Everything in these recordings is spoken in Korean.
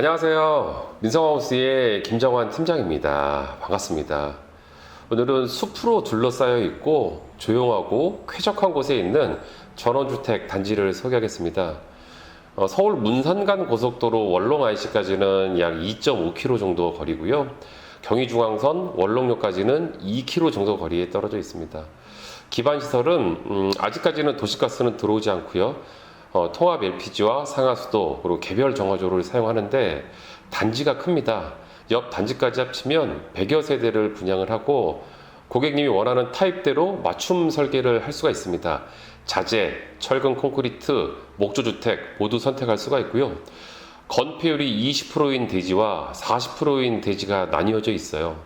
안녕하세요. 민성하우스의 김정환 팀장입니다. 반갑습니다. 오늘은 숲으로 둘러싸여 있고 조용하고 쾌적한 곳에 있는 전원주택 단지를 소개하겠습니다. 어, 서울 문산간 고속도로 월롱 IC까지는 약 2.5km 정도 거리고요. 경의중앙선 월롱역까지는 2km 정도 거리에 떨어져 있습니다. 기반 시설은 음, 아직까지는 도시가스는 들어오지 않고요. 어, 통합 LPG와 상하수도 그리고 개별 정화조를 사용하는데 단지가 큽니다. 옆 단지까지 합치면 100여 세대를 분양을 하고 고객님이 원하는 타입대로 맞춤 설계를 할 수가 있습니다. 자재, 철근 콘크리트, 목조 주택 모두 선택할 수가 있고요. 건폐율이 20%인 대지와 40%인 대지가 나뉘어져 있어요.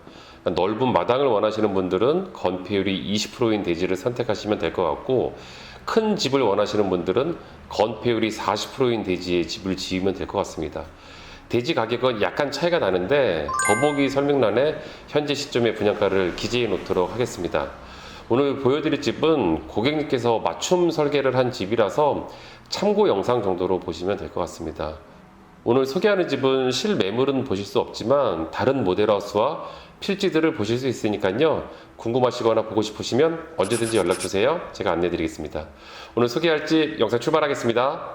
넓은 마당을 원하시는 분들은 건폐율이 20%인 대지를 선택하시면 될 것 같고 큰 집을 원하시는 분들은 건폐율이 40%인 대지에 집을 지으면 될 것 같습니다. 대지 가격은 약간 차이가 나는데 더보기 설명란에 현재 시점의 분양가를 기재해 놓도록 하겠습니다. 오늘 보여드릴 집은 고객님께서 맞춤 설계를 한 집이라서 참고 영상 정도로 보시면 될 것 같습니다. 오늘 소개하는 집은 실매물은 보실 수 없지만 다른 모델하우스와 필지들을 보실 수 있으니까요. 궁금하시거나 보고 싶으시면 언제든지 연락 주세요. 제가 안내 드리겠습니다. 오늘 소개할 집 영상 출발하겠습니다.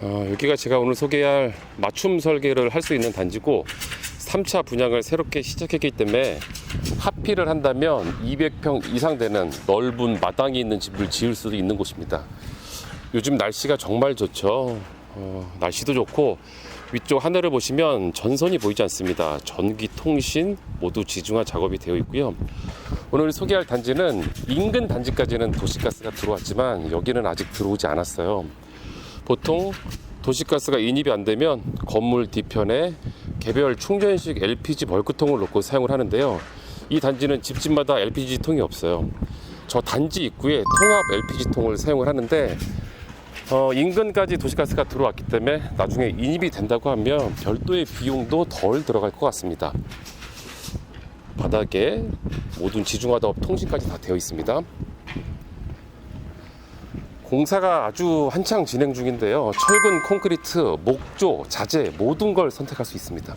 어, 여기가 제가 오늘 소개할 맞춤 설계를 할 수 있는 단지고 3차 분양을 새롭게 시작했기 때문에 합의를 한다면 200평 이상 되는 넓은 마당이 있는 집을 지을 수도 있는 곳입니다. 요즘 날씨가 정말 좋죠. 어, 날씨도 좋고 위쪽 하늘을 보시면 전선이 보이지 않습니다. 전기, 통신 모두 지중화 작업이 되어 있고요. 오늘 소개할 단지는 인근 단지까지는 도시가스가 들어왔지만 여기는 아직 들어오지 않았어요. 보통 도시가스가 인입이 안 되면 건물 뒤편에 개별 충전식 LPG 벌크통을 놓고 사용을 하는데요. 이 단지는 집집마다 LPG 통이 없어요. 저 단지 입구에 통합 LPG 통을 사용을 하는데 어, 인근까지 도시가스가 들어왔기 때문에 나중에 인입이 된다고 하면 별도의 비용도 덜 들어갈 것 같습니다. 바닥에 모든 지중화답 통신까지 다 되어 있습니다. 공사가 아주 한창 진행 중인데요. 철근, 콘크리트, 목조, 자재 모든 걸 선택할 수 있습니다.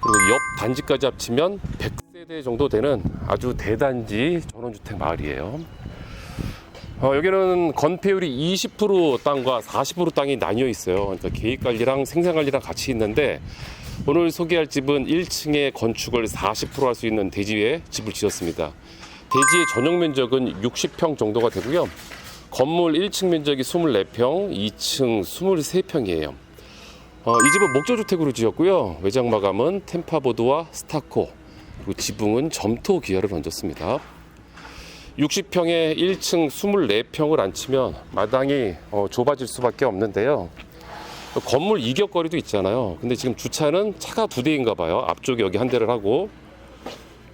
그리고 옆 단지까지 합치면 100세대 정도 되는 아주 대단지 전원주택 마을이에요. 어, 여기는 건폐율이 20% 땅과 40% 땅이 나뉘어 있어요. 그러니까 계획 관리랑 생산 관리랑 같이 있는데 오늘 소개할 집은 1층에 건축을 40%할 수 있는 대지에 집을 지었습니다. 대지의 전용 면적은 60평 정도가 되고요. 건물 1층 면적이 24평, 2층 23평이에요. 어, 이 집은 목조주택으로 지었고요. 외장 마감은 템파보드와 스타코, 그리고 지붕은 점토 기아를 얹었습니다. 60평에 1층 24평을 안 치면 마당이 어, 좁아질 수밖에 없는데요. 건물 이격거리도 있잖아요. 근데 지금 주차는 차가 두 대인가 봐요. 앞쪽에 여기 한 대를 하고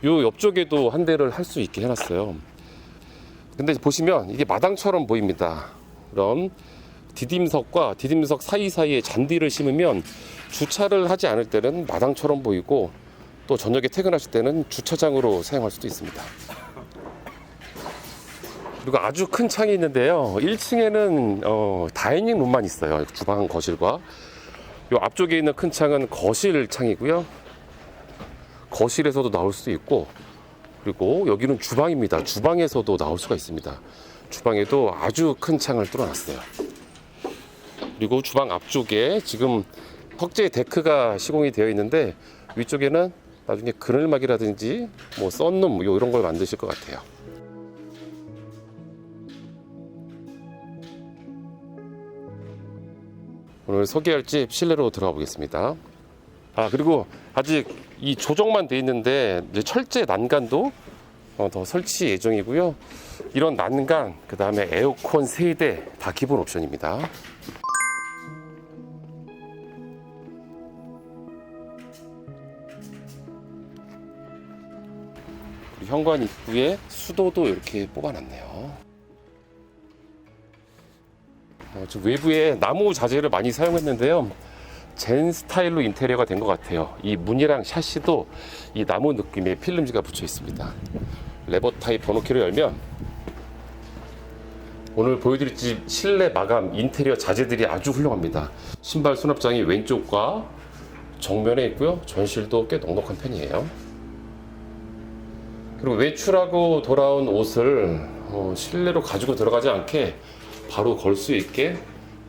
요 옆쪽에도 한 대를 할 수 있게 해놨어요. 근데 보시면 이게 마당처럼 보입니다. 그럼 디딤석과 디딤석 사이사이에 잔디를 심으면 주차를 하지 않을 때는 마당처럼 보이고 또 저녁에 퇴근하실 때는 주차장으로 사용할 수도 있습니다. 그리고 아주 큰 창이 있는데요. 1층에는 어, 다이닝 룸만 있어요. 주방, 거실과. 요 앞쪽에 있는 큰 창은 거실 창이고요. 거실에서도 나올 수도 있고, 그리고 여기는 주방입니다. 주방에서도 나올 수가 있습니다. 주방에도 아주 큰 창을 뚫어놨어요. 그리고 주방 앞쪽에 지금 턱재 데크가 시공이 되어 있는데 위쪽에는 나중에 그늘막이라든지 뭐 썬룸 뭐 이런 걸 만드실 것 같아요. 오늘 소개할 집 실내로 들어가 보겠습니다. 아 그리고 아직 이 조정만 돼 있는데 철제 난간도 어, 더 설치 예정이고요. 이런 난간 그 다음에 에어컨 세대 다 기본 옵션입니다. 현관 입구에 수도도 이렇게 뽑아놨네요. 어, 좀 외부에 나무 자재를 많이 사용했는데요. 젠 스타일로 인테리어가 된 것 같아요. 이 문이랑 샤시도 이 나무 느낌의 필름지가 붙여 있습니다. 레버 타입 번호키를 열면 오늘 보여드릴 집 실내 마감 인테리어 자재들이 아주 훌륭합니다. 신발 수납장이 왼쪽과 정면에 있고요. 전실도 꽤 넉넉한 편이에요. 그리고 외출하고 돌아온 옷을 어, 실내로 가지고 들어가지 않게 바로 걸 수 있게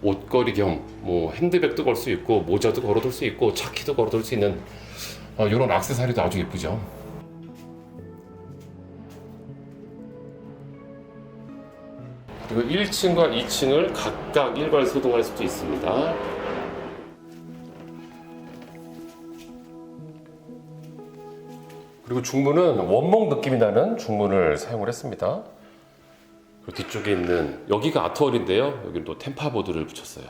옷걸이 겸 뭐 핸드백도 걸 수 있고 모자도 걸어둘 수 있고 차키도 걸어둘 수 있는 어, 이런 액세서리도 아주 예쁘죠. 그리고 1층과 2층을 각각 일괄 소동할 수도 있습니다. 그리고 중문은 원목 느낌이 나는 중문을 사용을 했습니다. 그리고 뒤쪽에 있는 여기가 아트월인데요. 여기는 또 템파보드를 붙였어요.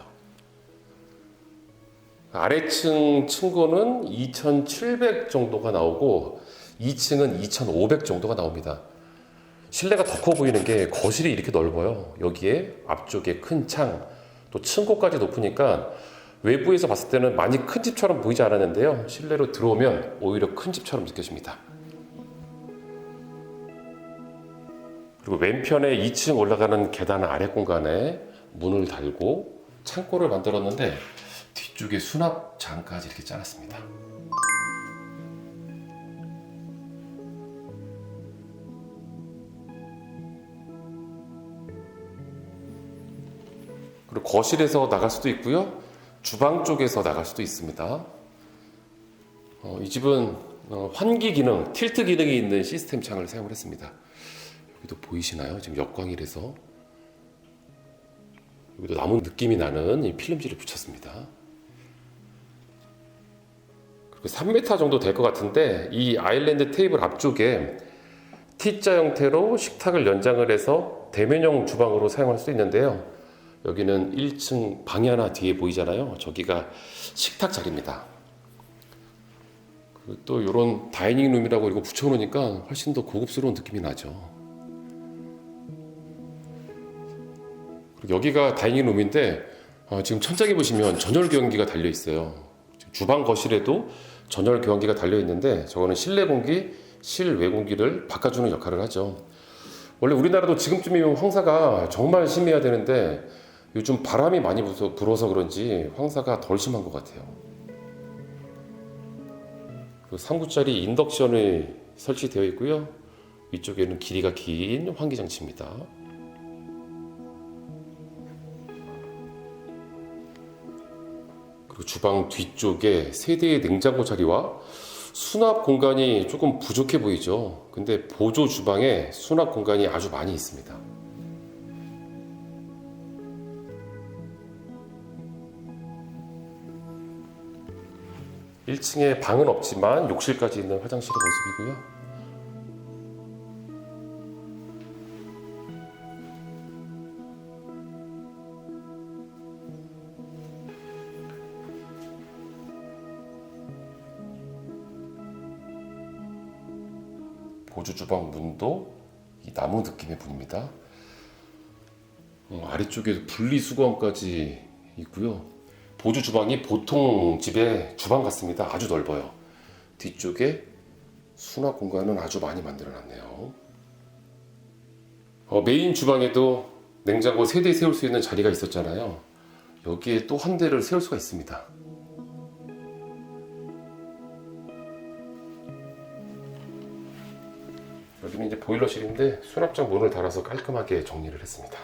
아래층 층고는 2,700 정도가 나오고 2층은 2,500 정도가 나옵니다. 실내가 더 커 보이는 게 거실이 이렇게 넓어요. 여기에 앞쪽에 큰 창, 또 층고까지 높으니까 외부에서 봤을 때는 많이 큰 집처럼 보이지 않았는데요. 실내로 들어오면 오히려 큰 집처럼 느껴집니다. 그리고 왼편에 2층 올라가는 계단 아래 공간에 문을 달고 창고를 만들었는데 뒤쪽에 수납장까지 이렇게 짜놨습니다. 그리고 거실에서 나갈 수도 있고요. 주방 쪽에서 나갈 수도 있습니다. 어, 이 집은 어, 환기 기능, 틸트 기능이 있는 시스템 창을 사용을 했습니다. 여기도 보이시나요? 지금 역광이라서 여기도 나무 느낌이 나는 이 필름지를 붙였습니다. 그리고 3m 정도 될 것 같은데 이 아일랜드 테이블 앞쪽에 T자 형태로 식탁을 연장을 해서 대면형 주방으로 사용할 수 있는데요. 여기는 1층 방이 하나 뒤에 보이잖아요. 저기가 식탁 자리입니다. 또 이런 다이닝 룸이라고 이거 붙여놓으니까 훨씬 더 고급스러운 느낌이 나죠. 여기가 다이닝 룸인데 어, 지금 천장에 보시면 전열 교환기가 달려 있어요. 주방 거실에도 전열 교환기가 달려 있는데 저거는 실내 공기, 실외 공기를 바꿔주는 역할을 하죠. 원래 우리나라도 지금쯤이면 황사가 정말 심해야 되는데 요즘 바람이 많이 불어서, 그런지 황사가 덜 심한 것 같아요. 그 3구짜리 인덕션이 설치되어 있고요. 위쪽에는 길이가 긴 환기 장치입니다. 그리고 주방 뒤쪽에 세 대의 냉장고 자리와 수납 공간이 조금 부족해 보이죠. 근데 보조 주방에 수납 공간이 아주 많이 있습니다. 1층에 방은 없지만 욕실까지 있는 화장실의 모습이고요. 보조 주방 문도 이 나무 느낌의 문입니다. 어, 아래쪽에 분리수거함까지 있고요. 보조 주방이 보통 집의 주방 같습니다. 아주 넓어요. 뒤쪽에 수납 공간은 아주 많이 만들어 놨네요. 어, 메인 주방에도 냉장고 3대 세울 수 있는 자리가 있었잖아요. 여기에 또 한 대를 세울 수가 있습니다. 여기는 이제 보일러실인데 수납장 문을 달아서 깔끔하게 정리를 했습니다.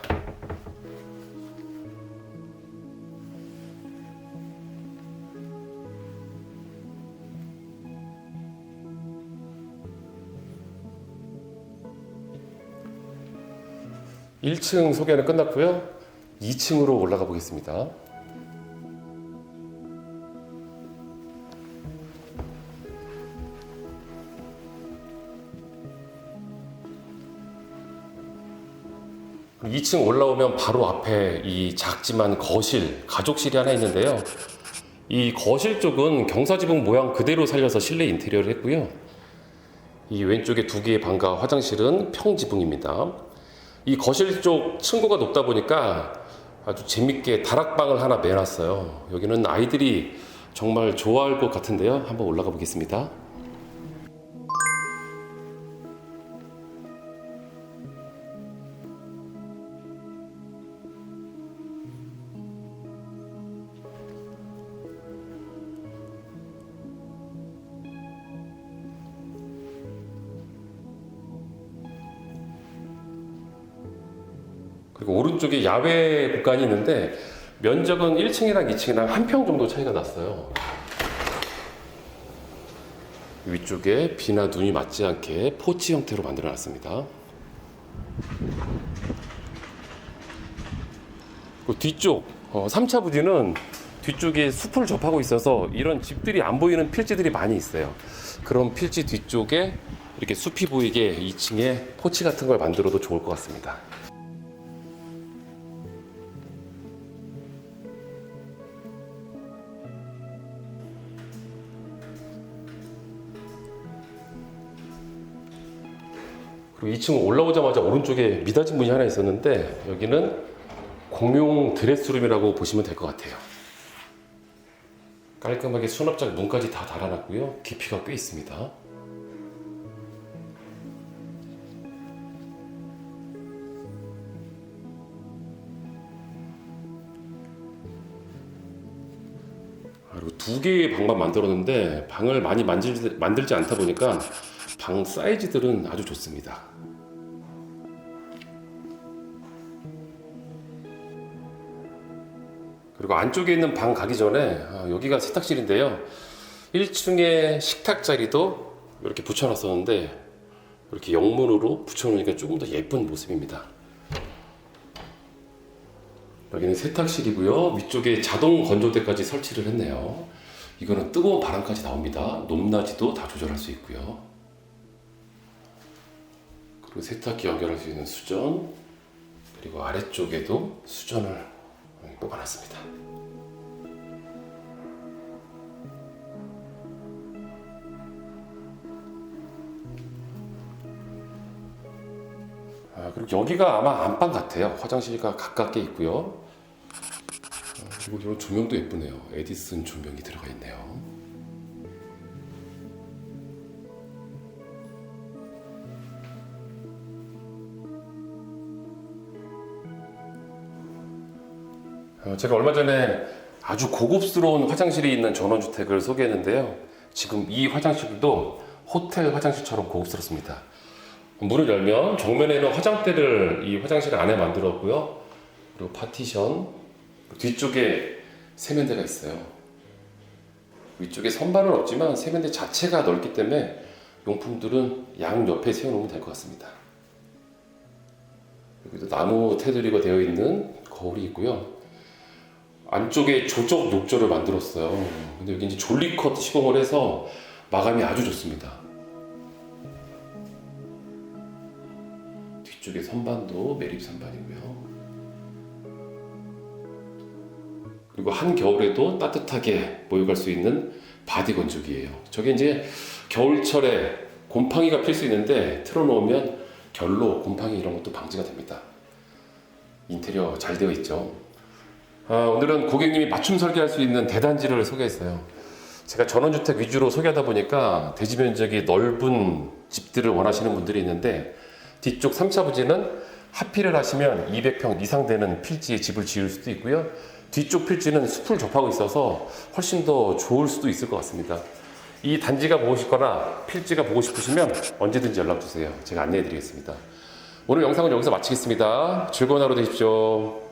1층 소개는 끝났고요. 2층으로 올라가 보겠습니다. 2층 올라오면 바로 앞에 이 작지만 거실, 가족실이 하나 있는데요. 이 거실 쪽은 경사지붕 모양 그대로 살려서 실내 인테리어를 했고요. 이 왼쪽에 두 개의 방과 화장실은 평지붕입니다. 이 거실 쪽 층고가 높다 보니까 아주 재밌게 다락방을 하나 매놨어요. 여기는 아이들이 정말 좋아할 것 같은데요. 한번 올라가 보겠습니다. 그리고 오른쪽에 야외 공간이 있는데 면적은 1층이랑 2층이랑 한 평 정도 차이가 났어요. 위쪽에 비나 눈이 맞지 않게 포치 형태로 만들어 놨습니다. 그 뒤쪽 어, 3차 부지는 뒤쪽에 숲을 접하고 있어서 이런 집들이 안 보이는 필지들이 많이 있어요. 그런 필지 뒤쪽에 이렇게 숲이 보이게 2층에 포치 같은 걸 만들어도 좋을 것 같습니다. 그리고 2층 올라오자마자 오른쪽에 미닫이 문이 하나 있었는데 여기는 공용 드레스룸이라고 보시면 될 것 같아요. 깔끔하게 수납장 문까지 다 달아놨고요. 깊이가 꽤 있습니다. 두 개의 방만 만들었는데 방을 많이 만들지, 만들지 않다 보니까 방 사이즈들은 아주 좋습니다. 그리고 안쪽에 있는 방 가기 전에 아, 여기가 세탁실인데요. 1층에 식탁 자리도 이렇게 붙여놨었는데 이렇게 영문으로 붙여놓으니까 조금 더 예쁜 모습입니다. 여기는 세탁실이고요. 위쪽에 자동 건조대까지 설치를 했네요. 이거는 뜨거운 바람까지 나옵니다. 높낮이도 다 조절할 수 있고요. 그리고 세탁기 연결할 수 있는 수전 그리고 아래쪽에도 수전을 뽑아놨습니다. 아, 그리고 여기가 아마 안방 같아요. 화장실과 가깝게 있고요. 이런 조명도 예쁘네요. 에디슨 조명이 들어가 있네요. 어, 제가 얼마 전에 아주 고급스러운 화장실이 있는 전원주택을 소개했는데요. 지금 이 화장실도 호텔 화장실처럼 고급스럽습니다. 문을 열면 정면에는 화장대를 이 화장실 안에 만들었고요. 그리고 파티션 뒤쪽에 세면대가 있어요. 위쪽에 선반은 없지만 세면대 자체가 넓기 때문에 용품들은 양 옆에 세워놓으면 될 것 같습니다. 여기도 나무 테두리가 되어 있는 거울이 있고요. 안쪽에 조적 욕조를 만들었어요. 근데 여기 이제 졸리컷 시공을 해서 마감이 아주 좋습니다. 뒤쪽에 선반도 매립 선반이고요. 그리고 한 겨울에도 따뜻하게 모여갈 수 있는 바디 건조기예요. 저게 이제 겨울철에 곰팡이가 필 수 있는데 틀어놓으면 결로 곰팡이 이런 것도 방지가 됩니다. 인테리어 잘 되어 있죠. 아, 오늘은 고객님이 맞춤 설계할 수 있는 대단지를 소개했어요. 제가 전원주택 위주로 소개하다 보니까 대지 면적이 넓은 집들을 원하시는 분들이 있는데 뒤쪽 3차 부지는 하필을 하시면 200평 이상 되는 필지에 집을 지을 수도 있고요. 뒤쪽 필지는 숲을 접하고 있어서 훨씬 더 좋을 수도 있을 것 같습니다. 이 단지가 보고 싶거나 필지가 보고 싶으시면 언제든지 연락 주세요. 제가 안내해 드리겠습니다. 오늘 영상은 여기서 마치겠습니다. 즐거운 하루 되십시오.